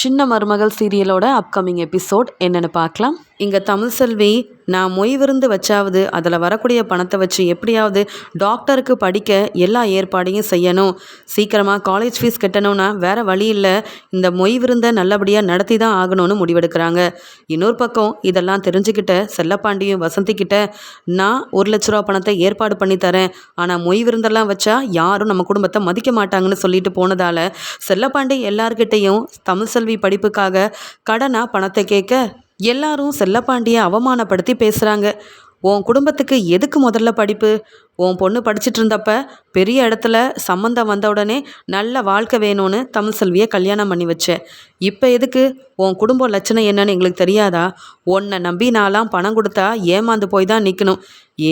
சின்ன மருமகள் சீரியலோட upcoming episode என்னென்னு பார்க்கலாம். இங்கே தமிழ் செல்வி நான் மொய் விருந்து வச்சாவது அதில் வரக்கூடிய பணத்தை வச்சு எப்படியாவது டாக்டருக்கு படிக்க எல்லா ஏற்பாடையும் செய்யணும். சீக்கிரமாக காலேஜ் ஃபீஸ் கட்டணும்னா வேறு வழி இல்லை. இந்த மொய் விருந்தை நல்லபடியாக நடத்தி தான் ஆகணும்னு முடிவெடுக்கிறாங்க. இன்னொரு பக்கம் இதெல்லாம் தெரிஞ்சுக்கிட்ட செல்லப்பாண்டியும் வசந்திக்கிட்ட நான் ஒரு லட்ச ரூபா பணத்தை ஏற்பாடு பண்ணி தரேன். ஆனால் மொய் விருந்தெல்லாம் வச்சா யாரும் நம்ம குடும்பத்தை மதிக்க மாட்டாங்கன்னு சொல்லிட்டு போனதால் செல்லப்பாண்டி எல்லார்கிட்டேயும் தமிழ் செல்வி படிப்புக்காக கடனாக பணத்தை கேட்க எல்லாரும் செல்லப்பாண்டியை அவமானப்படுத்தி பேசுகிறாங்க உன் குடும்பத்துக்கு எதுக்கு முதல்ல படிப்பு? உன் பொண்ணு படிச்சுட்டு இருந்தப்ப பெரிய இடத்துல சம்மந்தம் வந்த உடனே நல்ல வாழ்க்கை வேணும்னு தமிழ் செல்வியை கல்யாணம் பண்ணி வச்சேன். இப்போ எதுக்கு? உன் குடும்ப லட்சணம் என்னன்னு எங்களுக்கு தெரியாதா? உன்னை நம்பி நான்லாம் பணம் கொடுத்தா ஏமாந்து போய் தான் நிற்கணும்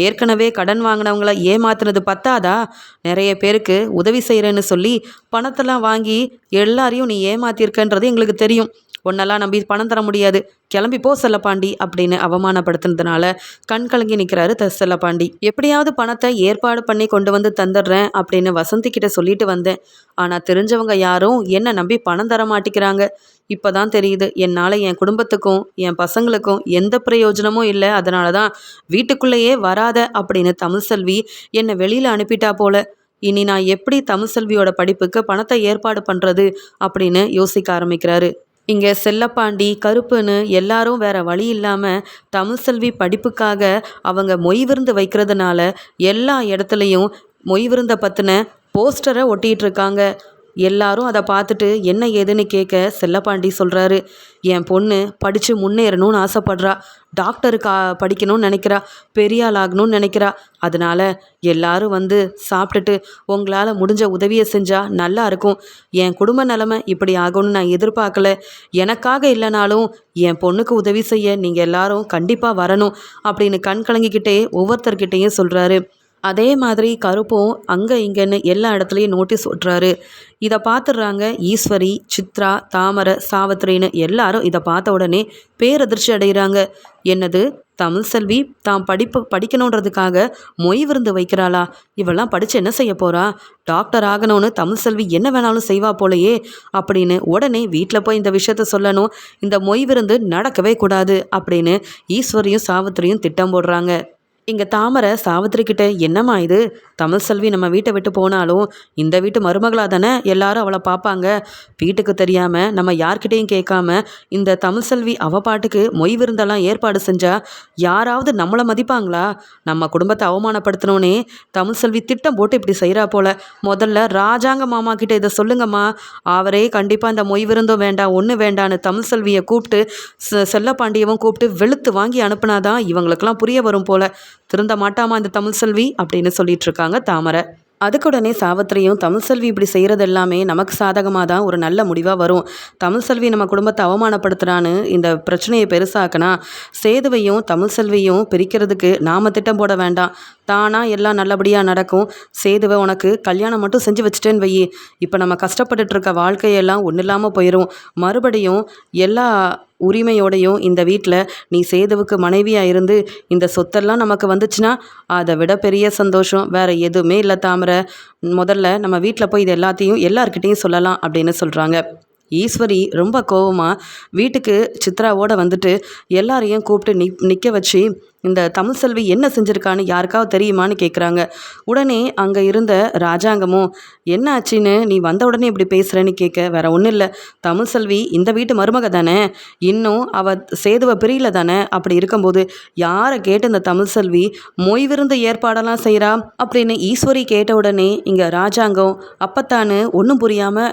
ஏற்கனவே கடன் வாங்கினவங்கள ஏமாத்துனது பத்தாதா? நிறைய பேருக்கு உதவி செய்கிறேன்னு சொல்லி பணத்தெல்லாம் வாங்கி எல்லாரையும் நீ ஏமாத்திருக்கன்றது எங்களுக்கு தெரியும். உன்னெல்லாம் நம்பி பணம் தர முடியாது. கிளம்பி போ செல்லப்பாண்டி அப்படின்னு அவமானப்படுத்தினதுனால கண் கலங்கி நிற்கிறாரு த செல்லப்பாண்டி. எப்படியாவது பணத்தை ஏற்பாடு பண்ணி கொண்டு வந்து தந்துடுறேன் அப்படின்னு வசந்தி கிட்ட சொல்லிட்டு வந்தேன். ஆனால் தெரிஞ்சவங்க யாரும் என்னை நம்பி பணம் தர மாட்டேங்கிறாங்க இப்போ தான் தெரியுது என்னால் என் குடும்பத்துக்கும் என் பசங்களுக்கும் எந்த பிரயோஜனமும் இல்லை. அதனால தான் வீட்டுக்குள்ளேயே வராத அப்படின்னு தமிழ்செல்வி என்னை வெளியில் அனுப்பிட்டா போல. இனி நான் எப்படி தமிழ்செல்வியோட படிப்புக்கு பணத்தை ஏற்பாடு பண்ணுறது அப்படின்னு யோசிக்க ஆரம்பிக்கிறாரு. இங்கே செல்லப்பாண்டி கருப்புன்னு எல்லாரும் வேற வழி இல்லாமல் தமிழ் செல்வி படிப்புக்காக அவங்க மொய் விருந்து வைக்கிறதுனால எல்லா இடத்துலையும் மொய் விருந்தை பற்றின போஸ்டரை ஒட்டிகிட்டு இருக்காங்க. எல்லாரும் அதை பார்த்துட்டு என்ன ஏதுன்னு கேட்க செல்லப்பாண்டி சொல்கிறாரு என் பொண்ணு படித்து முன்னேறணும்னு ஆசைப்படுறா. டாக்டருக்கா படிக்கணும்னு நினைக்கிறா. பெரிய ஆள் ஆகணும்னு நினைக்கிறா. அதனால் எல்லாரும் வந்து சாப்பிட்டுட்டு உங்களால் முடிஞ்ச உதவியை செஞ்சால் நல்லா இருக்கும். என் குடும்ப நிலமை இப்படி ஆகும்னு நான் எதிர்பார்க்கல. எனக்காக இல்லைனாலும் என் பொண்ணுக்கு உதவி செய்ய நீங்கள் எல்லாரும் கண்டிப்பாக வரணும் அப்படின்னு கண் கலங்கிக்கிட்டே ஒவ்வொருத்தர்கிட்டையும் சொல்கிறாரு அதே மாதிரி கருப்பும் அங்கே இங்கேன்னு எல்லா இடத்துலையும் நோட்டீஸ் ஒட்டுறாரு. இதை பார்த்துடுறாங்க ஈஸ்வரி சித்ரா தாமரை சாவத்ரின்னு எல்லாரும் இதை பார்த்த உடனே பேரதிர்ச்சி அடைகிறாங்க என்னது? தமிழ் செல்வி தான் படிப்பு படிக்கணுன்றதுக்காக மொய் விருந்து வைக்கிறாளா? இவெல்லாம் படித்து என்ன செய்ய போகிறா டாக்டர் ஆகணும்னு தமிழ் செல்வி என்ன வேணாலும் செய்வா போலையே அப்படின்னு உடனே வீட்டில் போய் இந்த விஷயத்த சொல்லணும். இந்த மொய் விருந்து நடக்கவே கூடாது அப்படின்னு ஈஸ்வரியும் சாவித்திரியும் திட்டம் போடுறாங்க. இங்கே தாமரை சாவித்திரிக்கிட்ட என்னம்மா இது? தமிழ் செல்வி நம்ம வீட்டை விட்டு போனாலும் இந்த வீட்டு மருமகளாக தானே? எல்லாரும் அவளை பார்ப்பாங்க. வீட்டுக்கு தெரியாமல் நம்ம யார்கிட்டையும் கேட்காம இந்த தமிழ் செல்வி அவ பாட்டுக்கு மொய் விருந்தெல்லாம் ஏற்பாடு செஞ்சா யாராவது நம்மளை மதிப்பாங்களா? நம்ம குடும்பத்தை அவமானப்படுத்தணுன்னே தமிழ் செல்வி திட்டம் போட்டு இப்படி செய்கிறா போல. முதல்ல ராஜாங்க மாமா கிட்ட இதை சொல்லுங்கம்மா. அவரே கண்டிப்பாக இந்த மொய் விருந்தும் வேண்டாம் ஒன்று வேண்டான்னு தமிழ் செல்வியை கூப்பிட்டு செல்லப்பாண்டியவும் கூப்பிட்டு வெளுத்து வாங்கி அனுப்புனாதான் இவங்களுக்கெல்லாம் புரிய வரும் போல. திருந்த மாட்டாமா இந்த தமிழ் செல்வி? அப்படின்னு சொல்லிட்டு இருக்காங்க தாமரை அதுக்குடனே சாவத்திரியும் தமிழ் செல்வி இப்படி செய்கிறது எல்லாமே நமக்கு சாதகமாக தான் ஒரு நல்ல முடிவாக வரும். தமிழ் செல்வி நம்ம குடும்பத்தை அவமானப்படுத்துகிறான்னு இந்த பிரச்சனையை பெருசாக்கினா சேதுவையும் தமிழ் செல்வியும் பிரிக்கிறதுக்கு நாம் திட்டம் போட வேண்டாம். தானாக எல்லாம் நல்லபடியாக நடக்கும். சேதுவை உனக்கு கல்யாணம் மட்டும் செஞ்சு வச்சுட்டேன்னு வையி. இப்போ நம்ம கஷ்டப்பட்டுட்டு இருக்க வாழ்க்கையெல்லாம் ஒன்றும் இல்லாமல் போயிடும் மறுபடியும் எல்லா உரிமையோடையும் இந்த வீட்டில் நீ சேதுவுக்கு மனைவியாக இருந்து இந்த சொத்தெல்லாம் நமக்கு வந்துச்சுன்னா அதை விட பெரிய சந்தோஷம். வேறு எதுவுமே இல்லை தாமரை. முதல்ல நம்ம வீட்டில் போய் இது எல்லாத்தையும் எல்லார்கிட்டேயும் சொல்லலாம் அப்படின்னு சொல்கிறாங்க ஈஸ்வரி ரொம்ப கோவமாக வீட்டுக்கு சித்ராவோட வந்துட்டு எல்லாரையும் கூப்பிட்டு நி நிற்க வச்சு இந்த தமிழ் செல்வி என்ன செஞ்சுருக்கான்னு யாருக்காவது தெரியுமான்னு கேட்குறாங்க உடனே அங்கே இருந்த ராஜாங்கமும் என்ன ஆச்சுன்னு? நீ வந்த உடனே இப்படி பேசுகிறேன்னு கேட்க வேற ஒன்றும் இல்லை. தமிழ் செல்வி இந்த வீட்டு மருமக தானே. இன்னும் அவ சேதுவை பிரியல தானே. அப்படி இருக்கும்போது யாரை கேட்டு இந்த தமிழ் செல்வி மொய் விருந்த ஏற்பாடெல்லாம் செய்கிறா அப்படின்னு ஈஸ்வரி கேட்ட உடனே இங்கே ராஜாங்கம் அப்பத்தானு ஒன்றும் புரியாமல்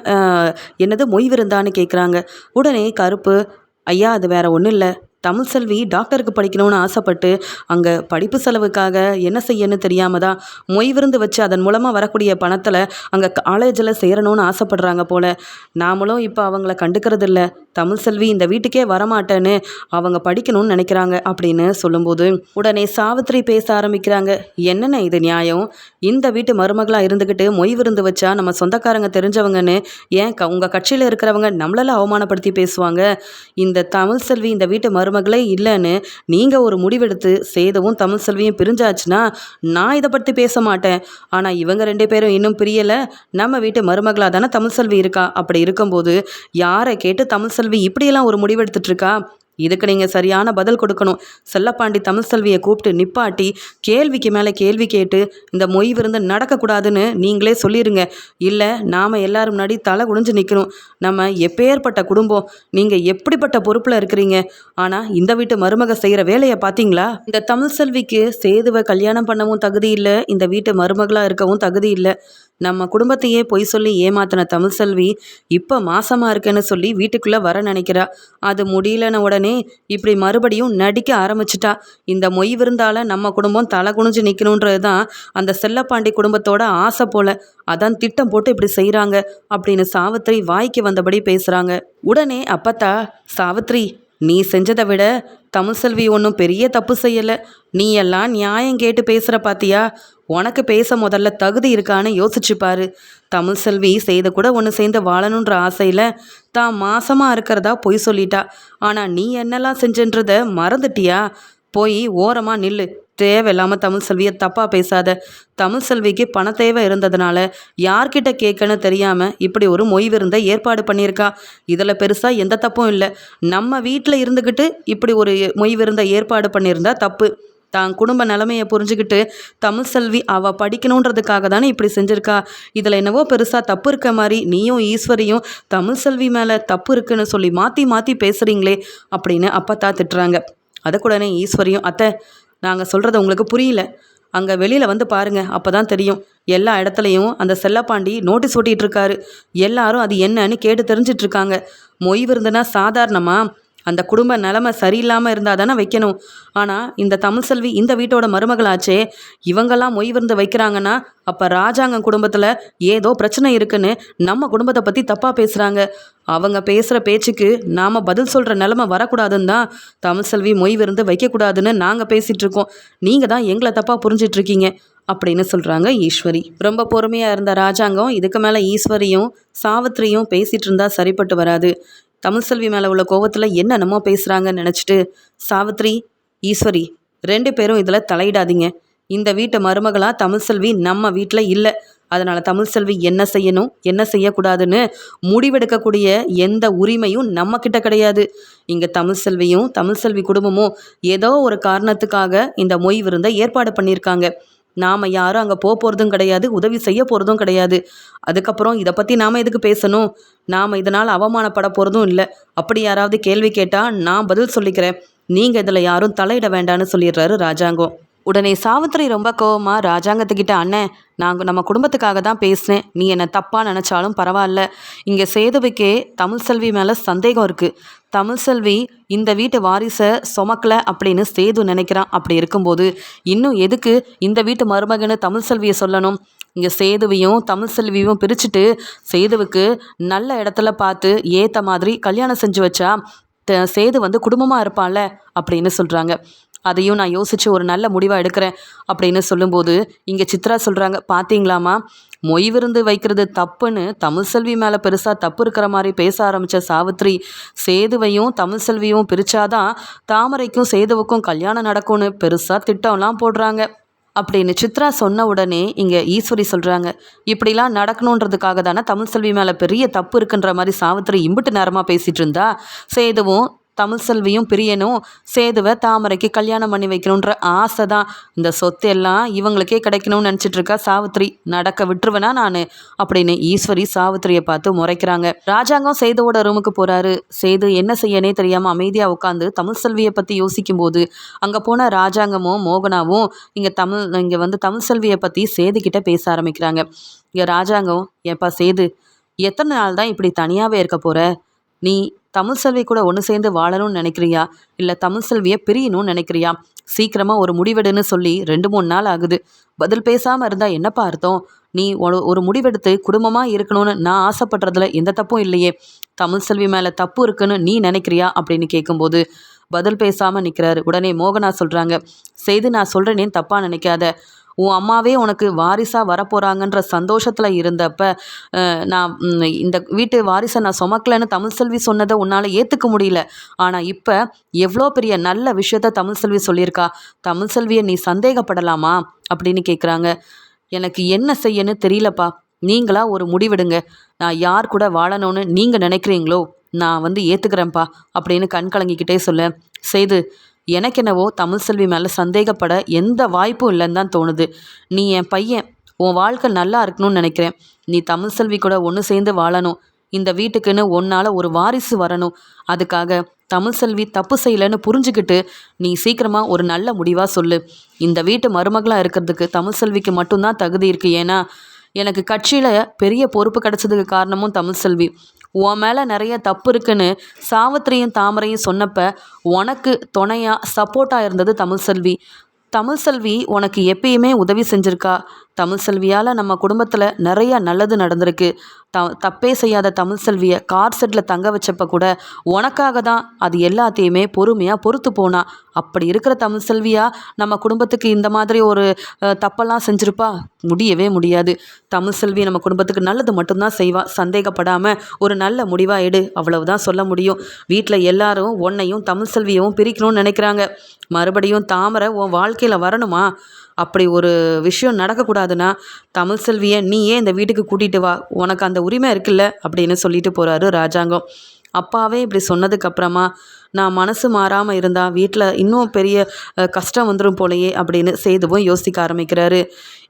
என்னது மொய் விருந்தான்னு கேட்குறாங்க உடனே கருப்பு ஐயா அது வேற ஒன்றும் இல்லை. தமிழ் செல்வி டாக்டருக்கு படிக்கணும்னு ஆசைப்பட்டு அங்கே படிப்பு செலவுக்காக என்ன செய்யணும்னு தெரியாமல் தான் மொய் விருந்து வச்சு அதன் மூலமாக வரக்கூடிய பணத்தில் அங்கே காலேஜில் சேரணும்னு ஆசைப்படுறாங்க போல். நாமளும் இப்போ அவங்கள கண்டுக்கிறது இல்லை. தமிழ் செல்வி இந்த வீட்டுக்கே வரமாட்டேன்னு அவங்க படிக்கணும்னு நினைக்கிறாங்க அப்படின்னு சொல்லும்போது உடனே சாவித்திரி பேச ஆரம்பிக்கிறாங்க. என்னென்ன இது நியாயம்? இந்த வீட்டு மருமகளாக இருந்துக்கிட்டு மொய் விருந்து வச்சா நம்ம சொந்தக்காரங்க தெரிஞ்சவங்கன்னு ஏன் க உங்கள் கட்சியில் இருக்கிறவங்க நம்மளெல்லாம் அவமானப்படுத்தி பேசுவாங்க? இந்த தமிழ் செல்வி இந்த வீட்டு மரு மருமகளே இல்லைன்னு நீங்கள் ஒரு முடிவெடுத்து சேதவும் தமிழ் செல்வியும் பிரிஞ்சாச்சுன்னா நான் இதை பற்றி பேச மாட்டேன். ஆனால் இவங்க ரெண்டு பேரும் இன்னும் பிரியலை. நம்ம வீட்டு மருமகளாக தானே தமிழ் செல்வி இருக்கா? அப்படி இருக்கும்போது யாரை கேட்டு தமிழ் செல்வி இப்படியெல்லாம் ஒரு முடிவெடுத்துட்டு இருக்கா? இதுக்கு நீங்கள் சரியான பதில் கொடுக்கணும். செல்லப்பாண்டி தமிழ்செல்வியை கூப்பிட்டு நிப்பாட்டி கேள்விக்கு மேலே கேள்வி கேட்டு இந்த மொய் விருந்து நடக்கக்கூடாதுன்னு நீங்களே சொல்லிடுங்க இல்லை நாம் எல்லாரும் முன்னாடி தலை குனிஞ்சு நிற்கணும் நம்ம எப்பேற்பட்ட குடும்பம் நீங்கள் எப்படிப்பட்ட பொறுப்பில் இருக்கிறீங்க? ஆனால் இந்த வீட்டு மருமக செய்கிற வேலையை பார்த்தீங்களா? இந்த தமிழ்செல்விக்கு சேதுவை கல்யாணம் பண்ணவும் தகுதி இல்லை இந்த வீட்டு மருமகளாக இருக்கவும் தகுதி இல்லை. நம்ம குடும்பத்தையே பொய் சொல்லி ஏமாத்தின தமிழ்செல்வி இப்போ மாசமாக இருக்கேன்னு சொல்லி வீட்டுக்குள்ளே வர நினைக்கிறா. அது முடியலன உடனே இப்படி மறுபடியும் நடிக்க ஆரம்பிச்சிட்டா. இந்த மொய் விருந்தால் நம்ம குடும்பம் தலை குனிஞ்சு நிற்கணுன்றது தான் அந்த செல்லப்பாண்டி குடும்பத்தோட ஆசை போல. அதான் திட்டம் போட்டு இப்படி செய்கிறாங்க அப்படின்னு சாவித்திரி வாய்க்கு வந்தபடி பேசுகிறாங்க உடனே அப்பத்தா சாவித்ரி நீ செஞ்சதை விட தமிழ்செல்வி ஒன்றும் பெரிய தப்பு செய்யலை. நீ எல்லாம் நியாயம் கேட்டு பேசுகிற பாத்தியா? உனக்கு பேச முதல்ல தகுதி இருக்கான்னு யோசிச்சு பாரு. தமிழ் செல்வி செய்த கூட ஒன்று சேர்ந்து வாழணுன்ற ஆசையில் தான் மாசமாக இருக்கிறதா பொய் சொல்லிட்டா. ஆனால் நீ என்னெல்லாம் செஞ்சன்றத மறந்துட்டியா? போய் ஓரமாக நில்லு. தேவையில்லாமல் தமிழ் செல்வியை தப்பாக பேசாத. தமிழ் செல்விக்கு பண தேவை இருந்ததுனால யார்கிட்ட கேட்கன்னு தெரியாமல் இப்படி ஒரு மொய்விருந்த ஏற்பாடு பண்ணியிருக்கா. இதில் பெருசாக எந்த தப்பும் இல்லை. நம்ம வீட்டில் இருந்துக்கிட்டு இப்படி ஒரு மொய்விருந்த ஏற்பாடு பண்ணியிருந்தா தப்பு. தான் குடும்ப நிலமையை புரிஞ்சுக்கிட்டு தமிழ் செல்வி அவள் படிக்கணுன்றதுக்காக தானே இப்படி செஞ்சுருக்கா. இதில் என்னவோ பெருசாக தப்பு இருக்க மாதிரி நீயும் ஈஸ்வரியும் தமிழ் செல்வி மேலே தப்பு இருக்குன்னு சொல்லி மாற்றி மாற்றி பேசுகிறீங்களே அப்படின்னு அப்பத்தா திட்டுறாங்க. அதுக்கூடனே ஈஸ்வரியும் அத்தை நாங்கள் சொல்கிறது உங்களுக்கு புரியல. அங்கே வெளியில் வந்து பாருங்கள் அப்போ தான் தெரியும். எல்லா இடத்துலையும் அந்த செல்லப்பாண்டி நோட்டீஸ் ஓட்டிகிட்ருக்காரு எல்லாரும் அது என்னன்னு கேட்டு தெரிஞ்சிட்ருக்காங்க மொய் விருந்துனா சாதாரணமாக அந்த குடும்ப நிலமை சரியில்லாமல் இருந்தால் தானே வைக்கணும். ஆனால் இந்த தமிழ் செல்வி இந்த வீட்டோட மருமகளாச்சே. இவங்கெல்லாம் மொய் விருந்து வைக்கிறாங்கன்னா அப்போ ராஜாங்க குடும்பத்தில் ஏதோ பிரச்சனை இருக்குன்னு நம்ம குடும்பத்தை பற்றி தப்பாக பேசுகிறாங்க அவங்க பேசுகிற பேச்சுக்கு நாம் பதில் சொல்கிற நிலமை வரக்கூடாதுன்னு தான் தமிழ் செல்வி மொய் விருந்து வைக்கக்கூடாதுன்னு நாங்கள் பேசிகிட்ருக்கோம் நீங்கள் தான் எங்களை தப்பாக புரிஞ்சிட்ருக்கீங்க அப்படின்னு சொல்கிறாங்க ஈஸ்வரி. ரொம்ப பொறுமையாக இருந்த ராஜாங்கம் இதுக்கு மேலே ஈஸ்வரியும் சாவித்திரியும் பேசிகிட்டு இருந்தால் சரிப்பட்டு வராது. தமிழ்செல்வி மேலே உள்ள கோவத்தில் என்னென்னமோ பேசுகிறாங்கன்னு நினச்சிட்டு சாவித்ரி ஈஸ்வரி ரெண்டு பேரும் இதில் தலையிடாதீங்க. இந்த வீட்டு மருமகளாக தமிழ்செல்வி நம்ம வீட்டில் இல்லை. அதனால் தமிழ்செல்வி என்ன செய்யணும் என்ன செய்யக்கூடாதுன்னு முடிவெடுக்கக்கூடிய எந்த உரிமையும் நம்மக்கிட்ட கிடையாது. இங்கே தமிழ்செல்வியும் தமிழ்செல்வி குடும்பமும் ஏதோ ஒரு காரணத்துக்காக இந்த மொய் விருந்தை ஏற்பாடு பண்ணியிருக்காங்க. நாம் யாரும் அங்கே போக போகிறதும் கிடையாது உதவி செய்ய போகிறதும் கிடையாது. அதுக்கப்புறம் இதை பற்றி நாம் எதுக்கு பேசணும்? நாம் இதனால் அவமானப்பட போகிறதும் இல்லை. அப்படி யாராவது கேள்வி கேட்டால் நான் பதில் சொல்லிக்கிறேன். நீங்கள் இதில் யாரும் தலையிட வேண்டான்னு சொல்லிடுறாரு ராஜாங்கம் உடனே சாவித்திரி ரொம்ப கோவமாக ராஜாங்கத்துக்கிட்ட அண்ணன் நாங்கள் நம்ம குடும்பத்துக்காக தான் பேசினேன். நீ என்னை தப்பாக நினச்சாலும் பரவாயில்ல. இங்கே சேதுவுக்கே தமிழ் செல்வி மேலே சந்தேகம் இருக்குது தமிழ் செல்வி இந்த வீட்டு வாரிசை சுமக்கல அப்படின்னு சேது நினைக்கிறான். அப்படி இருக்கும்போது இன்னும் எதுக்கு இந்த வீட்டு மருமகன்னு தமிழ் செல்வியை சொல்லணும்? இங்கே சேதுவையும் தமிழ் செல்வியும் பிரிச்சுட்டு சேதுவுக்கு நல்ல இடத்துல பார்த்து ஏற்ற மாதிரி கல்யாணம் செஞ்சு வச்சா சேது வந்து குடும்பமாக இருப்பான்ல? அப்படின்னு சொல்கிறாங்க அதையும் நான் யோசித்து ஒரு நல்ல முடிவாக எடுக்கிறேன் அப்படின்னு சொல்லும்போது இங்கே சித்ரா சொல்கிறாங்க பார்த்தீங்களாமா மொய் விருந்து வைக்கிறது தப்புன்னு தமிழ்செல்வி மேலே பெருசாக தப்பு இருக்கிற மாதிரி பேச ஆரம்பித்த சாவித்ரி சேதுவையும் தமிழ்செல்வியும் பிரித்தாதான் தாமரைக்கும் சேதுவுக்கும் கல்யாணம் நடக்கும்னு பெருசாக திட்டம்லாம் போடுறாங்க. அப்படின்னு சித்ரா சொன்ன உடனே இங்கே ஈஸ்வரி சொல்கிறாங்க இப்படிலாம் நடக்கணுன்றதுக்காக தானே தமிழ் செல்வி மேலே பெரிய தப்பு இருக்குன்ற மாதிரி சாவித்திரி இம்பிட்டு நேரமாக பேசிகிட்டு இருந்தா சேதுவும் தமிழ் செல்வியும் பிரியனும் சேதுவை தாமரைக்கு கல்யாணம் பண்ணி வைக்கணுன்ற ஆசை தான் இந்த சொத்து எல்லாம் இவங்களுக்கே கிடைக்கணும்னு நினச்சிட்டு இருக்கா சாவித்ரி நடக்க விட்டுருவேனா நான்? அப்படின்னு ஈஸ்வரி சாவித்திரியை பார்த்து முறைக்கிறாங்க. ராஜாங்கம் சேதுவோட ரூமுக்கு போகிறாரு சேது என்ன செய்யனே தெரியாமல் அமைதியாக உட்காந்து தமிழ் செல்வியை பற்றி யோசிக்கும் போது அங்கே போன ராஜாங்கமும் மோகனாவும் இங்கே தமிழ் இங்கே வந்து தமிழ் செல்வியை பற்றி சேதுக்கிட்ட பேச ஆரம்பிக்கிறாங்க. இங்கே ராஜாங்கம் ஏப்பா சேது எத்தனை நாள் தான் இப்படி தனியாகவே இருக்க போகிற நீ தமிழ் செல்வி கூட ஒன்று சேர்ந்து வாழணும்னு நினைக்கிறியா? இல்லை தமிழ் செல்வியை பிரியணும்னு நினைக்கிறியா? சீக்கிரமாக ஒரு முடிவெடுன்னு சொல்லி ரெண்டு மூணு நாள் ஆகுது. பதில் பேசாமல் இருந்தால் என்னப்பா அர்த்தம்? நீ ஒரு முடிவெடுத்து குடும்பமாக இருக்கணும்னு நான் ஆசைப்படுறதுல எந்த தப்பும் இல்லையே. தமிழ் செல்வி மேலே தப்பு இருக்குன்னு நீ நினைக்கிறியா? அப்படின்னு கேட்கும்போது பதில் பேசாமல் நிற்கிறாரு உடனே மோகனா சொல்கிறாங்க செய்து நான் சொல்கிறேனேன்னு தப்பாக நினைக்காத. உன் அம்மாவே உனக்கு வாரிசாக வரப்போகிறாங்கன்ற சந்தோஷத்தில் இருந்தப்ப நான் இந்த வீட்டு வாரிசை நான் சுமக்கலைன்னு தமிழ் செல்வி சொன்னதை உன்னால் ஏற்றுக்க முடியல. ஆனால் இப்போ எவ்வளோ பெரிய நல்ல விஷயத்த தமிழ் செல்வி சொல்லியிருக்கா. தமிழ் செல்வியை நீ சந்தேகப்படலாமா? அப்படின்னு கேட்குறாங்க எனக்கு என்ன செய்யன்னு தெரியலப்பா. நீங்களா ஒரு முடிவெடுங்க. நான் யார் கூட வாழணும்னு நீங்கள் நினைக்கிறீங்களோ நான் வந்து ஏற்றுக்கிறேன்ப்பா அப்படின்னு கண் கலங்கிக்கிட்டே சொல்ல. செய்து எனக்கு என்னவோ தமிழ் செல்வி மேலே சந்தேகப்பட எந்த வாய்ப்பும் இல்லைன்னு தான் தோணுது. நீ என் பையன் உன் வாழ்க்கை நல்லா இருக்கணும்னு நினைக்கிறேன். நீ தமிழ் செல்வி கூட ஒன்று சேர்ந்து வாழணும். இந்த வீட்டுக்குன்னு உன்னால் ஒரு வாரிசு வரணும். அதுக்காக தமிழ் செல்வி தப்பு செய்யலைன்னு புரிஞ்சுக்கிட்டு நீ சீக்கிரமாக ஒரு நல்ல முடிவாக சொல்லு. இந்த வீட்டு மருமகளாக இருக்கிறதுக்கு தமிழ் செல்விக்கு மட்டும்தான் தகுதி இருக்குது ஏன்னா எனக்கு கட்சியில் பெரிய பொறுப்பு கிடச்சதுக்கு காரணமும் தமிழ்செல்வி உன் மேலே நிறைய தப்பு இருக்குன்னு சாவித்திரியும் தாமரையும் சொன்னப்ப உனக்கு துணையாக சப்போர்ட்டாக இருந்தது தமிழ்செல்வி தமிழ்செல்வி உனக்கு எப்பயுமே உதவி செஞ்சுருக்கா? தமிழ்செல்வியால் நம்ம குடும்பத்தில் நிறைய நல்லது நடந்திருக்கு. த தப்பே செய்யாத தமிழ் செல்வியை கார் செட்டில் தங்க வச்சப்ப கூட உனக்காக தான் அது எல்லாத்தையுமே பொறுமையாக பொறுத்து போனா. அப்படி இருக்கிற தமிழ் செல்வியா நம்ம குடும்பத்துக்கு இந்த மாதிரி ஒரு தப்பெல்லாம் செஞ்சிருப்பா? முடியவே முடியாது. தமிழ் செல்வி நம்ம குடும்பத்துக்கு நல்லது மட்டும்தான் செய்வா. சந்தேகப்படாமல் ஒரு நல்ல முடிவாக எடு. அவ்வளவுதான் சொல்ல முடியும். வீட்டில் எல்லாரும் உன்னையும் தமிழ் செல்வியவும் பிரிக்கணும்னு நினைக்கிறாங்க. மறுபடியும் தாமரை உன் வாழ்க்கையில் வரணுமா? அப்படி ஒரு விஷயம் நடக்கக்கூடாதுன்னா தமிழ் செல்வியை நீயே இந்த வீட்டுக்கு கூட்டிகிட்டு வா. உனக்கு அந்த உரிமை இருக்குல்ல? அப்படின்னு சொல்லிட்டு போகிறாரு ராஜாங்கம். அப்பாவே இப்படி சொன்னதுக்கப்புறமா நான் மனசு மாறாமல் இருந்தால் வீட்டில் இன்னும் பெரிய கஷ்டம் வந்துடும் போலயே அப்படின்னு சேதுவும் யோசிக்க ஆரம்பிக்கிறாரு.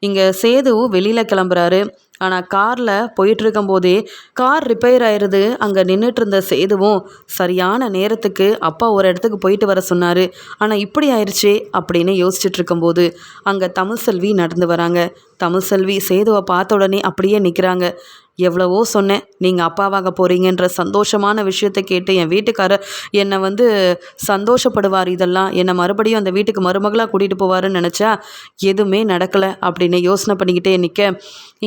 இங்கே சேதுவும் வெளியில் கிளம்புறாரு. ஆனால் காரில் போயிட்டுருக்கும் போதே கார் ரிப்பேர் ஆயிடுது அங்கே நின்றுட்டு இருந்த சேதுவும் சரியான நேரத்துக்கு அப்பா ஒரு இடத்துக்கு போயிட்டு வர சொன்னார். ஆனால் இப்படி ஆயிடுச்சே அப்படின்னு யோசிச்சுட்டு இருக்கும்போது அங்கே தமிழ் செல்வி நடந்து வராங்க. தமிழ் செல்வி சேதுவை பார்த்த உடனே அப்படியே நிற்கிறாங்க எவ்வளவோ சொன்னேன். நீங்கள் அப்பாவாக போகிறீங்கன்ற சந்தோஷமான விஷயத்தை கேட்டு என் வீட்டுக்காரர் என்னை வந்து சந்தோஷப்படுவார் இதெல்லாம். என்னை மறுபடியும் அந்த வீட்டுக்கு மருமகளாக கூட்டிகிட்டு போவாருன்னு நினச்சா எதுவுமே நடக்கலை அப்படின்னு யோசனை பண்ணிக்கிட்டே நிற்க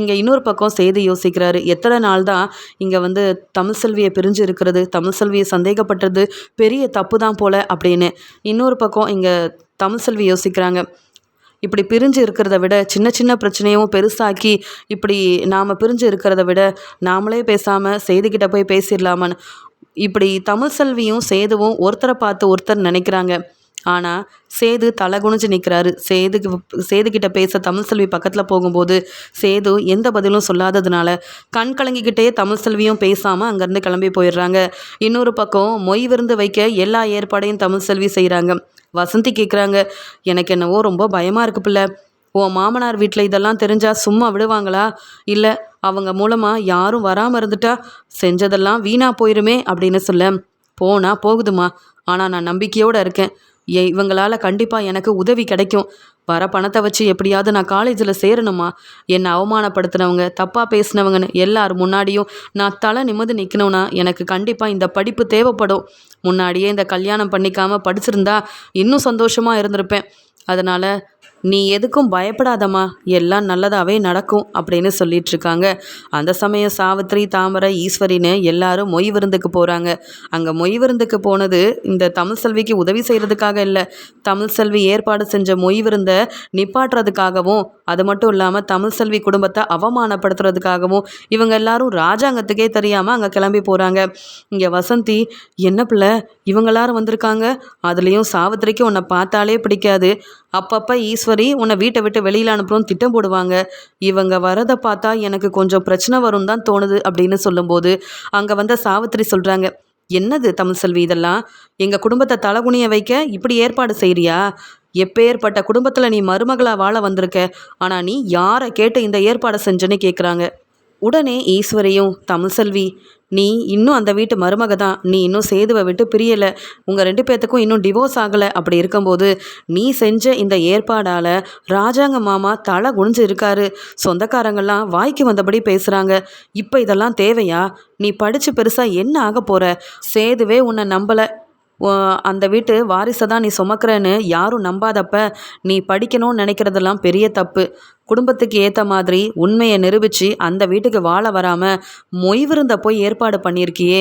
இங்கே இன்னொரு பக்கம் செய்து யோசிக்கிறாரு. எத்தனை நாள் தான் இங்கே வந்து தமிழ் செல்வியை பிரிஞ்சு இருக்கிறது தமிழ் செல்வியை சந்தேகப்பட்டது பெரிய தப்பு தான் போல அப்படின்னு. இன்னொரு பக்கம் இங்கே தமிழ் செல்வி யோசிக்கிறாங்க. இப்படி பிரிஞ்சு இருக்கிறத விட சின்ன சின்ன பிரச்சனையும் பெருசாக்கி இப்படி நாம் பிரிஞ்சு இருக்கிறத விட நாமளே பேசாமல் செய்துக்கிட்ட போய் பேசிடலாமான்னு. இப்படி தமிழ் செல்வியும் சேதுவும் ஒருத்தரை பார்த்து ஒருத்தர் நினைக்கிறாங்க. ஆனால் சேது தலை குனிஞ்சு நிற்கிறாரு சேதுக்கு சேதுக்கிட்ட பேச தமிழ் செல்வி பக்கத்தில் போகும்போது சேது எந்த பதிலும் சொல்லாததுனால கண் கலங்கிக்கிட்டே தமிழ் செல்வியும் பேசாமல் அங்கேருந்து கிளம்பி போயிடுறாங்க. இன்னொரு பக்கம் மொய் விருந்து வைக்க எல்லா ஏற்பாடையும் தமிழ் செல்வி செய்கிறாங்க வசந்தி கேட்குறாங்க எனக்கு என்னவோ ரொம்ப பயமாக இருக்கு பிள்ளை. உன் மாமனார் வீட்டில் இதெல்லாம் தெரிஞ்சால் சும்மா விடுவாங்களா? இல்லை அவங்க மூலமாக யாரும் வராமல் இருந்துட்டா செஞ்சதெல்லாம் வீணாக போயிருமே அப்படின்னு சொல்ல போனால் போகுதுமா ஆனால் நான் நம்பிக்கையோடு இருக்கேன். இவங்களால் இவங்களால கண்டிப்பாக எனக்கு உதவி கிடைக்கும். வர பணத்தை வச்சு எப்படியாவது நான் காலேஜில் சேரணுமா? என்னை அவமானப்படுத்தினவங்க தப்பாக பேசினவங்கன்னு எல்லார் முன்னாடியும் நான் தலை நிமிர்ந்து நிற்கணும்னா எனக்கு கண்டிப்பாக இந்த படிப்பு தேவைப்படும். முன்னாடியே இந்த கல்யாணம் பண்ணிக்காமல் படிச்சிருந்தா இன்னும் சந்தோஷமாக இருந்திருப்பேன். அதனால் நீ எதுக்கும் பயப்படாதம்மா எல்லாம் நல்லதாகவே நடக்கும் அப்படின்னு சொல்லிட்டு இருக்காங்க அந்த சமயம் சாவித்ரி தாமரை ஈஸ்வரின்னு எல்லாரும் மொய் விருந்துக்கு போகிறாங்க அங்கே மொய் விருந்துக்கு போனது இந்த தமிழ் செல்விக்கு உதவி செய்கிறதுக்காக இல்லை. தமிழ் செல்வி ஏற்பாடு செஞ்ச மொய் விருந்தை நிப்பாட்டுறதுக்காகவும் அது மட்டும் இல்லாமல் தமிழ் செல்வி குடும்பத்தை அவமானப்படுத்துறதுக்காகவும் இவங்க எல்லாரும் ராஜாங்கத்துக்கே தெரியாமல் அங்கே கிளம்பி போகிறாங்க இங்கே வசந்தி என்ன பிள்ளை இவங்க எல்லாரும் வந்திருக்காங்க? அதுலேயும் சாவித்திரிக்கு உன்னை பார்த்தாலே பிடிக்காது. அப்பப்போ ஈஸ்வரி உன்னை வீட்டை விட்டு வெளியில் அனுப்புறோம் திட்டம் போடுவாங்க. இவங்க வரதை பார்த்தா எனக்கு கொஞ்சம் பிரச்சனை வரும் தான் தோணுது அப்படின்னு சொல்லும்போது அங்கே வந்த சாவித்திரி சொல்கிறாங்க என்னது தமிழ் செல்வி இதெல்லாம்? எங்கள் குடும்பத்தை தலகுனிய வைக்க இப்படி ஏற்பாடு செய்கிறியா எப்பேற்பட்ட குடும்பத்தில் நீ மருமகளாக வாழ வந்திருக்க ஆனால் நீ யாரை கேட்டு இந்த ஏற்பாடை செஞ்சேன்னு கேட்குறாங்க உடனே ஈஸ்வரியும் தமிழ் செல்வி நீ இன்னும் அந்த வீட்டு மருமக தான். நீ இன்னும் சேதுவை விட்டு பிரியலை. உங்கள் ரெண்டு பேர்த்துக்கும் இன்னும் டிவோர்ஸ் ஆகலை. அப்படி இருக்கும்போது நீ செஞ்ச இந்த ஏற்பாடால் ராஜாங்க மாமா தலை குனிஞ்சு இருக்காரு. சொந்தக்காரங்கள்லாம் வாய்க்கு வந்தபடி பேசுகிறாங்க இப்போ இதெல்லாம் தேவையா? நீ படித்து பெருசாக என்ன ஆக போகிற சேதுவே உன்னை நம்பலை. அந்த வீட்டு வாரிசை தான் நீ சுமக்கிறேன்னு யாரும் நம்பாதப்ப நீ படிக்கணும்னு நினைக்கிறதெல்லாம் பெரிய தப்பு. குடும்பத்துக்கு ஏற்ற மாதிரி உண்மையை நிரூபித்து அந்த வீட்டுக்கு வாழ வராமல் மொய் விருந்த போய் ஏற்பாடு பண்ணியிருக்கியே.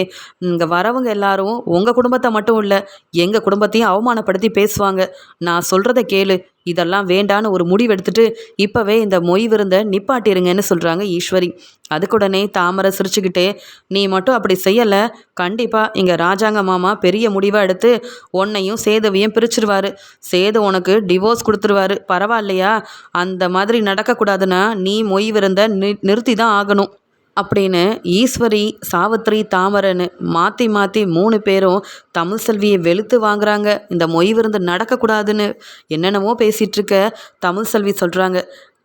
இங்கே வரவங்க எல்லாரும் உங்கள் குடும்பத்தை மட்டும் இல்லை எங்கள் குடும்பத்தையும் அவமானப்படுத்தி பேசுவாங்க. நான் சொல்கிறத கேளு. இதெல்லாம் வேண்டான்னு ஒரு முடிவெடுத்துட்டு இப்போவே இந்த மொய் விருந்தை நிப்பாட்டிருங்கன்னு சொல்கிறாங்க ஈஸ்வரி. அதுக்குடனே தாமரை சிரிச்சுக்கிட்டே நீ மட்டும் அப்படி செய்யலை. கண்டிப்பாக இங்கே ராஜாங்க மாமா பெரிய முடிவாக எடுத்து உன்னையும் சேதவையும் பிரிச்சிருவாரு. சேது உனக்கு டிவோர்ஸ் கொடுத்துருவாரு. பரவாயில்லையா? அந்த மாதிரி நடக்கக்கூடாதுன்னா நீ மொய் விருந்தை நி நிறுத்தி தான் ஆகணும். அப்படின்னு ஈஸ்வரி சாவித்ரி தாமரன்னு மாற்றி மாற்றி மூணு பேரும் தமிழ் செல்வியை வெளுத்து வாங்குறாங்க. இந்த மொய் விருந்து நடக்கக்கூடாதுன்னு என்னென்னமோ பேசிகிட்ருக்க தமிழ் செல்வி சொல்கிறாங்க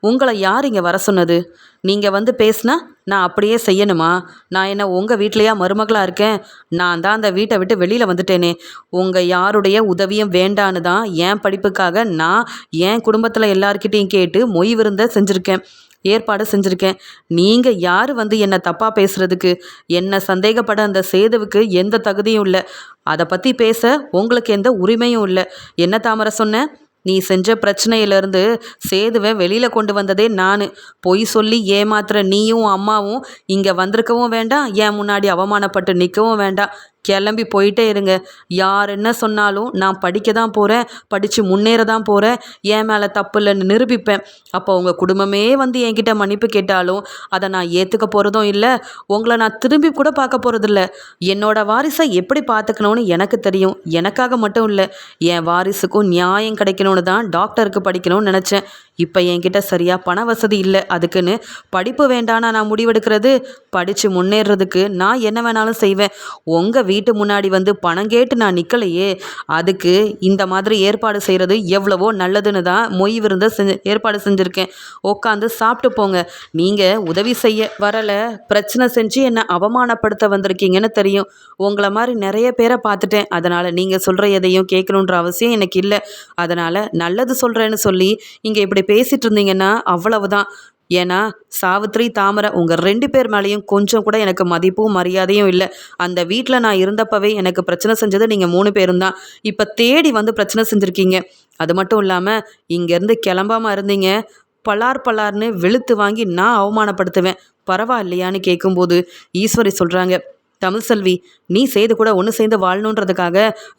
உங்களை யார் இங்கே வர சொன்னது? நீங்கள் வந்து பேசுனா நான் அப்படியே செய்யணுமா? நான் என்ன உங்கள் வீட்லையா மருமகளாக இருக்கேன்? நான் தான் அந்த வீட்டை விட்டு வெளியில் வந்துட்டேனே. உங்கள் யாருடைய உதவியும் வேண்டான்னு தான் என் படிப்புக்காக நான் என் குடும்பத்தில் எல்லார்கிட்டையும் கேட்டு மொய் விருந்த செஞ்சுருக்கேன். ஏற்பாடு செஞ்சுருக்கேன். நீங்கள் யார் வந்து என்னை தப்பாக பேசுகிறதுக்கு என்னை சந்தேகப்பட அந்த சேதுவுக்கு எந்த தகுதியும் இல்லை. அதை பற்றி பேச உங்களுக்கு எந்த உரிமையும் இல்லை. என்ன தாமரை சொன்னேன் நீ செஞ்ச பிரச்சனையிலேருந்து சேதுவை வெளியில் கொண்டு வந்ததே நான். பொய் சொல்லி ஏமாத்துற நீயும் அம்மாவும் இங்கே வந்திருக்கவும் வேண்டாம் ஏன் முன்னாடி அவமானப்பட்டு நிற்கவும் வேண்டாம். கிளம்பி போயிட்டே இருங்க. யார் என்ன சொன்னாலும் நான் படிக்க தான் போகிறேன் படித்து முன்னேற தான் போகிறேன் என் மேலே தப்பு இல்லைன்னு நிரூபிப்பேன். அப்போ உங்கள் குடும்பமே வந்து என்கிட்ட மன்னிப்பு கேட்டாலும் அதை நான் ஏற்றுக்க போகிறதும் இல்லை. உங்களை நான் திரும்பி கூட பார்க்க போகிறதில்ல என்னோட வாரிசை எப்படி பார்த்துக்கணும்னு எனக்கு தெரியும். எனக்காக மட்டும் இல்லை என் வாரிசுக்கும் நியாயம் கிடைக்கணும்னு தான் டாக்டருக்கு படிக்கணும்னு நினச்சேன். இப்போ என்கிட்ட சரியாக பண வசதி இல்லை அதுக்குன்னு படிப்பு வேண்டானா நான் முடிவெடுக்கிறது? படித்து முன்னேறதுக்கு நான் என்ன வேணாலும் செய்வேன். உங்கள் வீட்டு முன்னாடி வந்து பணம் கேட்டு நான் நிற்கலையே அதுக்கு இந்த மாதிரி ஏற்பாடு செய்கிறது எவ்வளவோ நல்லதுன்னு தான் மொய் விருந்த செஞ்சு ஏற்பாடு செஞ்சுருக்கேன். உட்காந்து சாப்பிட்டு போங்க. நீங்கள் உதவி செய்ய வரலை பிரச்சனை செஞ்சு என்னை அவமானப்படுத்த வந்திருக்கீங்கன்னு தெரியும். உங்களை மாதிரி நிறைய பேரை பார்த்துட்டேன். அதனால் நீங்கள் சொல்கிற எதையும் கேட்கணுன்ற அவசியம் எனக்கு இல்லை. அதனால் நல்லது சொல்கிறேன்னு சொல்லி இங்கே இப்படி பேசிகிட்டு இருந்தீங்கன்னா அவ்வளவுதான். ஏன்னா சாவித்ரி தாமரை உங்கள் ரெண்டு பேர் மேலேயும் கொஞ்சம் கூட எனக்கு மதிப்பும் மரியாதையும் இல்லை. அந்த வீட்டில் நான் இருந்தப்பவே எனக்கு பிரச்சனை செஞ்சது நீங்கள் மூணு பேரும் தான். இப்போ தேடி வந்து பிரச்சனை செஞ்சுருக்கீங்க. அது மட்டும் இல்லாமல் இங்கேருந்து கிளம்பாமல் இருந்தீங்க. பலார் பலார்னு வெளுத்து வாங்கி நான் அவமானப்படுத்துவேன். பரவாயில்லையான்னு கேட்கும்போது ஈஸ்வரி சொல்கிறாங்க தமிழ்செல்வி நீ சேது கூட ஒன்று சேர்ந்து வாழணுன்றதுக்காக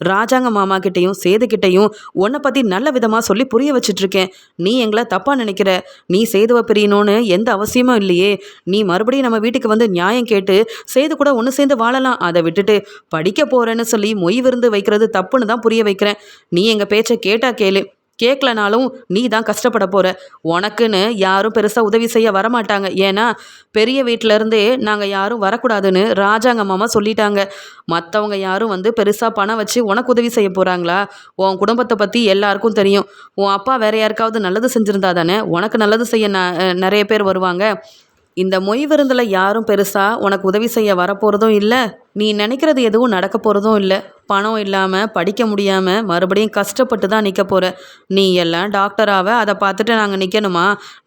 ராஜாங்க மாமா கிட்டேயும் சேது கிட்டேயும் உன்னை பற்றி நல்ல விதமாக சொல்லி புரிய வச்சிட்ருக்கேன் நீ எங்களை தப்பாக நினைக்கிற. நீ சேதுவை பிரியணும்னு எந்த அவசியமும் இல்லையே. நீ மறுபடியும் நம்ம வீட்டுக்கு வந்து நியாயம் கேட்டு சேது கூட ஒன்று சேர்ந்து வாழலாம். அதை விட்டுட்டு படிக்க போகிறேன்னு சொல்லி மொய் விருந்து வைக்கிறது தப்புன்னு தான் புரிய வைக்கிறேன். நீ எங்கள் பேச்சை கேட்டால் கேளு. கேட்கலனாலும் நீ தான் கஷ்டப்பட போகிற உனக்குன்னு யாரும் பெருசாக உதவி செய்ய வரமாட்டாங்க. ஏன்னா பெரிய வீட்டிலருந்தே நாங்கள் யாரும் வரக்கூடாதுன்னு ராஜாங்க மாமா சொல்லிட்டாங்க. மற்றவங்க யாரும் வந்து பெருசாக பணம் வச்சு உனக்கு உதவி செய்ய போகிறாங்களா உன் குடும்பத்தை பற்றி எல்லாருக்கும் தெரியும். உன் அப்பா வேற யாருக்காவது நல்லது செஞ்சுருந்தா தானே? உனக்கு நல்லது செய்ய ந நிறைய பேர் வருவாங்க. இந்த மொய் விருந்தில் யாரும் பெருசாக உனக்கு உதவி செய்ய வரப்போகிறதும் இல்லை. நீ நினைக்கிறது எதுவும் நடக்க போகிறதும் இல்லை. பணம் இல்லாமல் படிக்க முடியாமல் மறுபடியும் கஷ்டப்பட்டு தான் நிற்க போகிற நீ எல்லாம் டாக்டராக அதை பார்த்துட்டு நாங்கள் நிற்கணுமா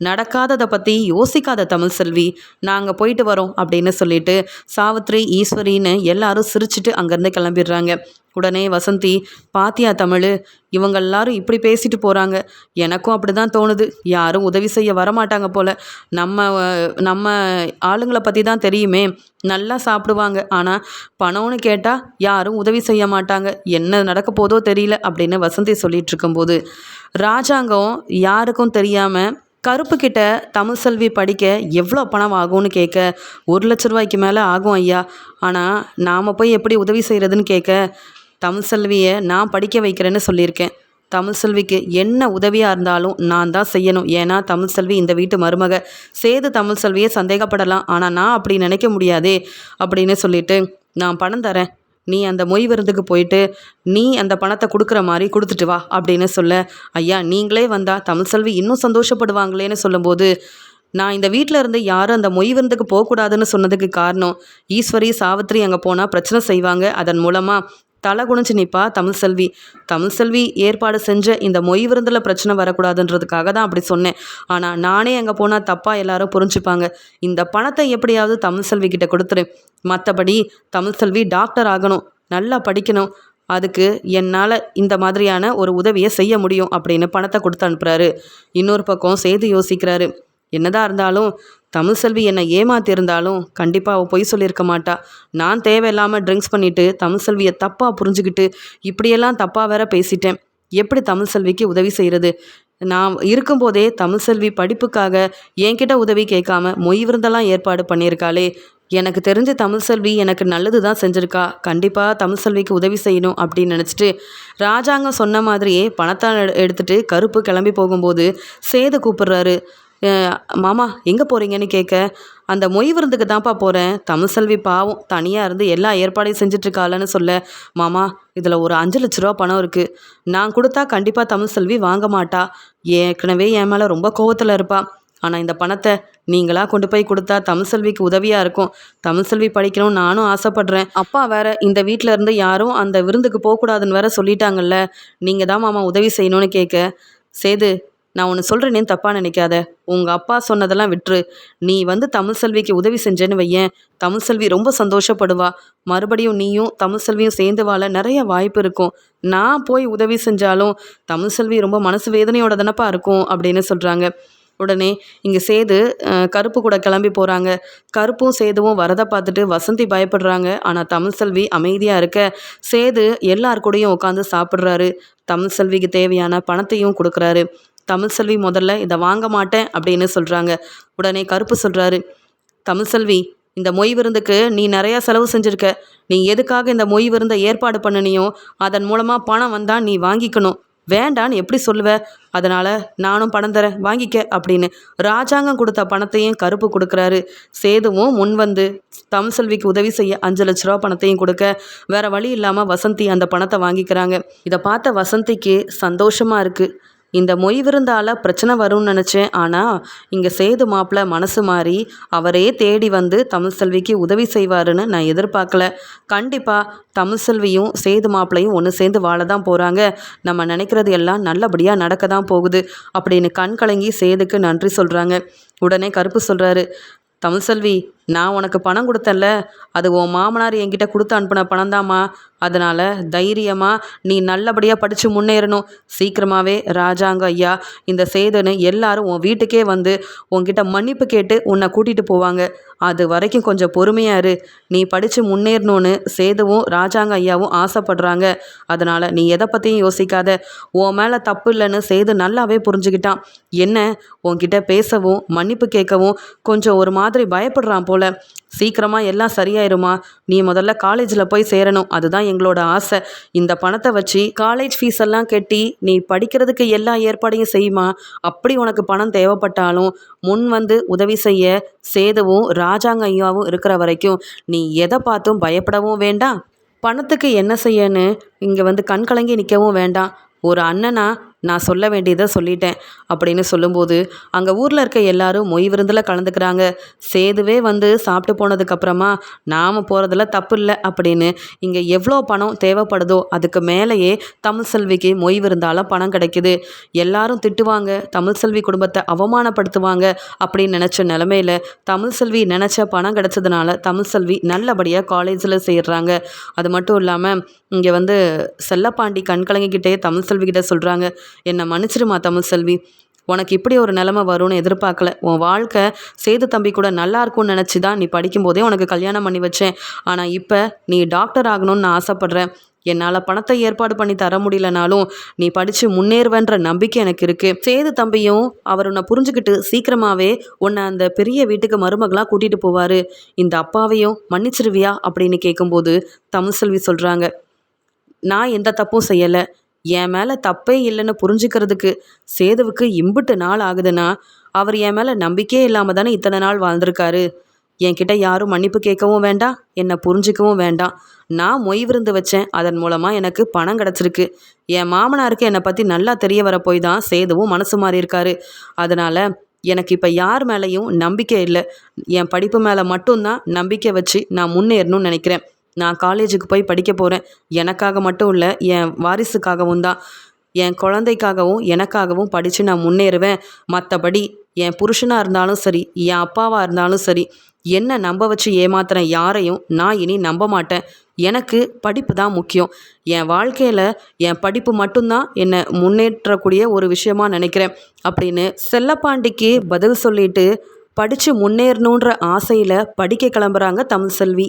நடக்காததை பற்றி யோசிக்காத தமிழ் செல்வி. நாங்கள் போயிட்டு வரோம் அப்படின்னு சொல்லிட்டு சாவித்ரி ஈஸ்வரின்னு எல்லாரும் சிரிச்சுட்டு அங்கேருந்து கிளம்பிடுறாங்க. உடனே வசந்தி பாத்தியா தமிழ்? இவங்க எல்லாரும் இப்படி பேசிட்டு போகிறாங்க எனக்கும் அப்படி தான் தோணுது. யாரும் உதவி செய்ய வரமாட்டாங்க போல். நம்ம நம்ம ஆளுங்களை பற்றி தான் தெரியுமே. நல்லா சாப்பிடுவாங்க. ஆனால் பணம்னு கேட்டால் யாரும் உதவி செய்ய மாட்டாங்க. என்ன நடக்க போதோ தெரியல அப்படின்னு வசந்தி சொல்லிட்டு இருக்கும்போது ராஜாங்கம் யாருக்கும் தெரியாமல் கருப்பு கிட்ட தமிழ் செல்வி படிக்க எவ்வளோ பணம் ஆகும்னு கேட்க ஒரு லட்ச ரூபாய்க்கு மேலே ஆகும் ஐயா. ஆனால் நாம் போய் எப்படி உதவி செய்கிறதுன்னு கேட்க தமிழ் செல்வியை நான் படிக்க வைக்கிறேன்னு சொல்லியிருக்கேன். தமிழ் செல்விக்கு என்ன உதவியாக இருந்தாலும் நான் தான் செய்யணும். ஏன்னா தமிழ் செல்வி இந்த வீட்டு மருமக. சேது தமிழ் செல்வியை சந்தேகப்படலாம். ஆனால் நான் அப்படி நினைக்க முடியாதே அப்படின்னு சொல்லிட்டு நான் பணம் தரேன். நீ அந்த மொய் விருந்துக்கு போயிட்டு நீ அந்த பணத்தை கொடுக்குற மாதிரி கொடுத்துட்டு வா அப்படின்னு சொல்ல ஐயா நீங்களே வந்தால் தமிழ் செல்வி இன்னும் சந்தோஷப்படுவாங்களேன்னு சொல்லும்போது நான் இந்த வீட்டில் இருந்து யாரும் அந்த மொய் விருந்துக்கு போகக்கூடாதுன்னு சொன்னதுக்கு காரணம் ஈஸ்வரி சாவித்ரி அங்கே போனால் பிரச்சனை செய்வாங்க. அதன் மூலமாக தலை குனிஞ்சு நிற்பா தமிழ் செல்வி. தமிழ் செல்வி ஏற்பாடு செஞ்ச இந்த மொய் விருந்தில் பிரச்சனை வரக்கூடாதுன்றதுக்காக தான் அப்படி சொன்னேன். ஆனால் நானே அங்கே போனால் தப்பாக எல்லாரும் புரிஞ்சுப்பாங்க. இந்த பணத்தை எப்படியாவது தமிழ் செல்வி கிட்ட கொடுத்துரு. மற்றபடி தமிழ் செல்வி டாக்டர் ஆகணும். நல்லா படிக்கணும். அதுக்கு என்னால் இந்த மாதிரியான ஒரு உதவியை செய்ய முடியும் அப்படின்னு பணத்தை கொடுத்து அனுப்புகிறாரு இன்னொரு பக்கம் செய்து யோசிக்கிறாரு. என்னதான் இருந்தாலும் தமிழ் செல்வி என்னை ஏமாத்திருந்தாலும் கண்டிப்பாக அவள் பொய் சொல்லியிருக்க மாட்டா. நான் தேவையில்லாமல் ட்ரிங்க்ஸ் பண்ணிவிட்டு தமிழ் செல்வியை தப்பாக புரிஞ்சுக்கிட்டு இப்படியெல்லாம் தப்பாக வேற பேசிட்டேன். எப்படி தமிழ் செல்விக்கு உதவி செய்கிறது நான் இருக்கும்போதே தமிழ்செல்வி படிப்புக்காக என்கிட்ட உதவி கேட்காம மொய் விருந்தெல்லாம் ஏற்பாடு பண்ணியிருக்காளே. எனக்கு தெரிஞ்ச தமிழ்செல்வி எனக்கு நல்லது தான் செஞ்சுருக்கா கண்டிப்பாக தமிழ்செல்விக்கு உதவி செய்யணும் அப்படின்னு நினச்சிட்டு ராஜாங்கம் சொன்ன மாதிரியே பணத்தை எடு- கருப்பு கிளம்பி போகும்போது சேது கூப்பிடுறாரு. மாமா எங்கே போகிறீங்கன்னு கேட்க அந்த மொய் விருந்துக்கு தான்ப்பா போகிறேன் தமிழ் செல்வி பாவம் தனியாக இருந்து எல்லா ஏற்பாடையும் செஞ்சிட்ருக்காளன்னு சொல்ல. மாமா இதில் ஒரு அஞ்சு லட்ச ரூபா பணம் இருக்குது நான் கொடுத்தா கண்டிப்பாக தமிழ் செல்வி வாங்க மாட்டா. ஏற்கனவே என் மேலே ரொம்ப கோவத்தில் இருப்பா. ஆனால் இந்த பணத்தை நீங்களாக கொண்டு போய் கொடுத்தா தமிழ்செல்விக்கு உதவியாக இருக்கும். தமிழ்செல்வி படிக்கணும் நானும் ஆசைப்படுறேன். அப்பா வேற இந்த வீட்டில் இருந்து யாரும் அந்த விருந்துக்கு போகக்கூடாதுன்னு வேற சொல்லிட்டாங்கல்ல. நீங்கள் தான் மாமா உதவி செய்யணும்னு கேட்க சேது நான் ஒன்று சொல்கிறேனே தப்பாக நினைக்காத. உங்கள் அப்பா சொன்னதெல்லாம் விட்டுரு. நீ வந்து தமிழ் செல்விக்கு உதவி செஞ்சேன்னு வையேன். தமிழ் செல்வி ரொம்ப சந்தோஷப்படுவா. மறுபடியும் நீயும் தமிழ் செல்வியும் சேர்ந்து வாழ நிறைய வாய்ப்பு இருக்கும். நான் போய் உதவி செஞ்சாலும் தமிழ் செல்வி ரொம்ப மனசு வேதனையோட தானப்பா இருக்கும் அப்படின்னு சொல்கிறாங்க உடனே இங்கே சேது கருப்பு கூட கிளம்பி போகிறாங்க கருப்பும் சேதுவும் வரதை பார்த்துட்டு வசந்தி பயப்படுறாங்க. ஆனால் தமிழ்செல்வி அமைதியாக இருக்க. சேது எல்லார் கூடயும் உட்காந்து சாப்பிட்றாரு. தமிழ்செல்விக்கு தேவையான பணத்தையும் கொடுக்குறாரு. தமிழ்செல்வி முதல்ல இதை வாங்க மாட்டேன் அப்படின்னு சொல்கிறாங்க உடனே கருப்பு சொல்கிறாரு தமிழ்செல்வி இந்த மொய் விருந்துக்கு நீ நிறையா செலவு செஞ்சுருக்க. நீ எதுக்காக இந்த மொய் விருந்தை ஏற்பாடு பண்ணனியோ அதன் மூலமாக பணம் வந்தால் நீ வாங்கிக்கணும். வேண்டான்னு எப்படி சொல்லுவ? அதனால் நானும் பணம் தரேன் வாங்கிக்க அப்படின்னு ராஜாங்கம் கொடுத்த பணத்தையும் கருப்பு கொடுக்குறாரு. சேதுவும் முன் வந்து தமிழ்செல்விக்கு உதவி செய்ய அஞ்சு லட்ச ரூபா பணத்தையும் கொடுக்க வேற வழி இல்லாமல் வசந்தி அந்த பணத்தை வாங்கிக்கிறாங்க. இதை பார்த்த வசந்திக்கு சந்தோஷமாக இருக்குது இந்த மொய் விருந்தால் பிரச்சனை வரும்னு நினச்சேன். ஆனால் இங்கே சேது மாப்பிள்ள மனசு மாறி அவரே தேடி வந்து தமிழ்செல்விக்கு உதவி செய்வாருன்னு நான் எதிர்பார்க்கல. கண்டிப்பாக தமிழ் செல்வியும் சேது மாப்பிளையும் ஒன்று சேர்ந்து வாழ தான் போகிறாங்க நம்ம நினைக்கிறது எல்லாம் நல்லபடியாக நடக்க தான் போகுது அப்படின்னு கண் கலங்கி சேதுக்கு நன்றி சொல்கிறாங்க உடனே கருப்பு சொல்கிறாரு தமிழ்செல்வி நான் உனக்கு பணம் கொடுத்தேன்ல. அது உன் மாமனார் என்கிட்ட கொடுத்து அனுப்பின பணம்தாம்மா. அதனால் தைரியமாக நீ நல்லபடியாக படித்து முன்னேறணும். சீக்கிரமாகவே ராஜாங்க ஐயா இந்த சேதுன்னு எல்லாரும் உன் வீட்டுக்கே வந்து உன்கிட்ட மன்னிப்பு கேட்டு உன்னை கூட்டிகிட்டு போவாங்க. அது வரைக்கும் கொஞ்சம் பொறுமையாக இரு. நீ படித்து முன்னேறணும்னு சேதுவும் ராஜாங்க ஐயாவும் ஆசைப்படுறாங்க. அதனால் நீ எதை பற்றியும் யோசிக்காத. உன் மேலே தப்பு இல்லைன்னு சேது நல்லாவே புரிஞ்சுக்கிட்டான். என்ன? உன்கிட்ட பேசவும் மன்னிப்பு கேட்கவும் கொஞ்சம் ஒரு மாதிரி பயப்படுறான் போல் சீக்கிரமாக எல்லாம் சரியாயிருமா? நீ முதல்ல காலேஜில் போய் சேரணும். அதுதான் எங்களோட ஆசை. இந்த பணத்தை வச்சு காலேஜ் ஃபீஸ் எல்லாம் கட்டி நீ படிக்கிறதுக்கு எல்லா ஏற்பாடையும் செய்யுமா? அப்படி உனக்கு பணம் தேவைப்பட்டாலும் முன் வந்து உதவி செய்ய சேதுவும் ராஜாங்க ஐயாவும் இருக்கிற வரைக்கும் நீ எதை பார்த்தும் பயப்படவும் வேண்டாம். பணத்துக்கு என்ன செய்யன்னு இங்கே வந்து கண் கலங்கி நிற்கவும் வேண்டாம். ஒரு அண்ணனா நான் சொல்ல வேண்டியதை சொல்லிட்டேன் அப்படின்னு சொல்லும்போது அங்கே ஊரில் இருக்க எல்லாரும் மொய் விருந்தில் கலந்துக்கிறாங்க. சேதுவே வந்து சாப்பிட்டு போனதுக்கப்புறமா நாம் போகிறதுல தப்பு இல்லை அப்படின்னு இங்கே எவ்வளோ பணம் தேவைப்படுதோ அதுக்கு மேலேயே தமிழ் செல்விக்கு மொய் விருந்தால் பணம் கிடைக்குது. எல்லாரும் திட்டுவாங்க தமிழ் செல்வி குடும்பத்தை அவமானப்படுத்துவாங்க அப்படின்னு நினச்ச நிலமையில தமிழ்செல்வி நினச்ச பணம் கிடைச்சதுனால தமிழ்செல்வி நல்லபடியாக காலேஜில் சேர்றாங்க. அது மட்டும் இல்லாமல் இங்கே வந்து செல்லப்பாண்டி கண் தமிழ் செல்வி கிட்ட சொல்கிறாங்க என்னை மன்னிச்சிருமா தமிழ்செல்வி உனக்கு இப்படி ஒரு நிலைமை வரும்னு எதிர்பார்க்கல. உன் வாழ்க்கை சேது தம்பி கூட நல்லா இருக்கும்னு நினச்சி தான் நீ படிக்கும்போதே உனக்கு கல்யாணம் பண்ணி வச்சேன். ஆனால் இப்போ நீ டாக்டர் ஆகணும்னு நான் ஆசைப்பட்றேன். என்னால் பணத்தை ஏற்பாடு பண்ணி தர முடியலனாலும் நீ படித்து முன்னேறுவேன்ற நம்பிக்கை எனக்கு இருக்குது சேது தம்பியும் அவர் உன்னை புரிஞ்சுக்கிட்டு சீக்கிரமாகவே உன்னை அந்த பெரிய வீட்டுக்கு மருமகளாக கூட்டிகிட்டு போவார். இந்த அப்பாவையும் மன்னிச்சிருவியா அப்படின்னு கேட்கும்போது தமிழ்செல்வி சொல்கிறாங்க நான் எந்த தப்பும் செய்யலை. என் மேலே தப்பே இல்லைன்னு புரிஞ்சுக்கிறதுக்கு சேதுவுக்கு இம்புட்டு நாள் ஆகுதுன்னா அவர் என் மேலே நம்பிக்கையே இல்லாமல் தானே இத்தனை நாள் வாழ்ந்திருக்காரு. என்கிட்ட யாரும் மன்னிப்பு கேட்கவும் வேண்டாம் என்னை புரிஞ்சிக்கவும் வேண்டாம் நான் மொய் விருந்து வச்சேன் அதன் மூலமாக எனக்கு பணம் கிடச்சிருக்கு. என் மாமனாருக்கு என்னை பற்றி நல்லா தெரிய வர போய் தான் சேதுவும் மனசு மாறி இருக்காரு அதனால் எனக்கு இப்போ யார் மேலேயும் நம்பிக்கை இல்லை. என் படிப்பு மேலே மட்டும்தான் நம்பிக்கை வச்சு நான் முன்னேறணும்னு நினைக்கிறேன். நான் காலேஜுக்கு போய் படிக்க போகிறேன் எனக்காக மட்டும் இல்லை என் வாரிசுக்காகவும் தான். என் குழந்தைக்காகவும் எனக்காகவும் படித்து நான் முன்னேறுவேன். மற்றபடி என் புருஷனாக இருந்தாலும் சரி என் அப்பாவாக இருந்தாலும் சரி என்ன நம்ப வச்சு ஏமாத்துற யாரையும் நான் இனி நம்ப மாட்டேன். எனக்கு படிப்பு தான் முக்கியம். என் வாழ்க்கையில் என் படிப்பு மட்டும்தான் என்னை முன்னேற்றக்கூடிய ஒரு விஷயமா நினைக்கிறேன். அப்படின்னு செல்லப்பாண்டிக்கு பதில் சொல்லிட்டு படித்து முன்னேறணுன்ற ஆசையில் படிக்க கிளம்புறாங்க தமிழ்செல்வி